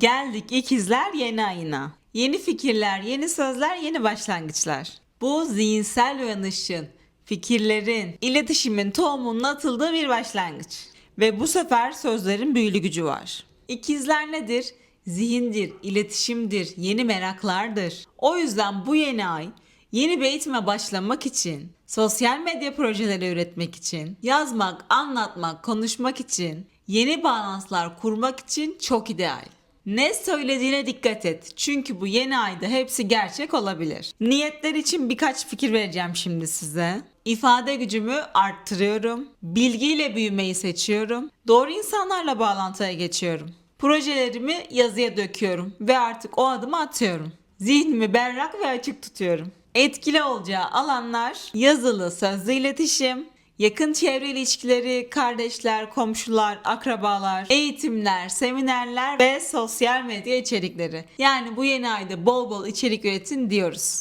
Geldik ikizler yeni ayına. Yeni fikirler, yeni sözler, yeni başlangıçlar. Bu zihinsel uyanışın, fikirlerin, iletişimin tohumunun atıldığı bir başlangıç. Ve bu sefer sözlerin büyülü gücü var. İkizler nedir? Zihindir, iletişimdir, yeni meraklardır. O yüzden bu yeni ay yeni bir eğitime başlamak için, sosyal medya projeleri üretmek için, yazmak, anlatmak, konuşmak için, yeni bağlantılar kurmak için çok ideal. Ne söylediğine dikkat et. Çünkü bu yeni ayda hepsi gerçek olabilir. Niyetler için birkaç fikir vereceğim şimdi size. İfade gücümü arttırıyorum. Bilgiyle büyümeyi seçiyorum. Doğru insanlarla bağlantıya geçiyorum. Projelerimi yazıya döküyorum ve artık o adımı atıyorum. Zihnimi berrak ve açık tutuyorum. Etkili olacağı alanlar yazılı, sözlü iletişim, yakın çevre ilişkileri, kardeşler, komşular, akrabalar, eğitimler, seminerler ve sosyal medya içerikleri. Yani bu yeni ayda bol bol içerik üretin diyoruz.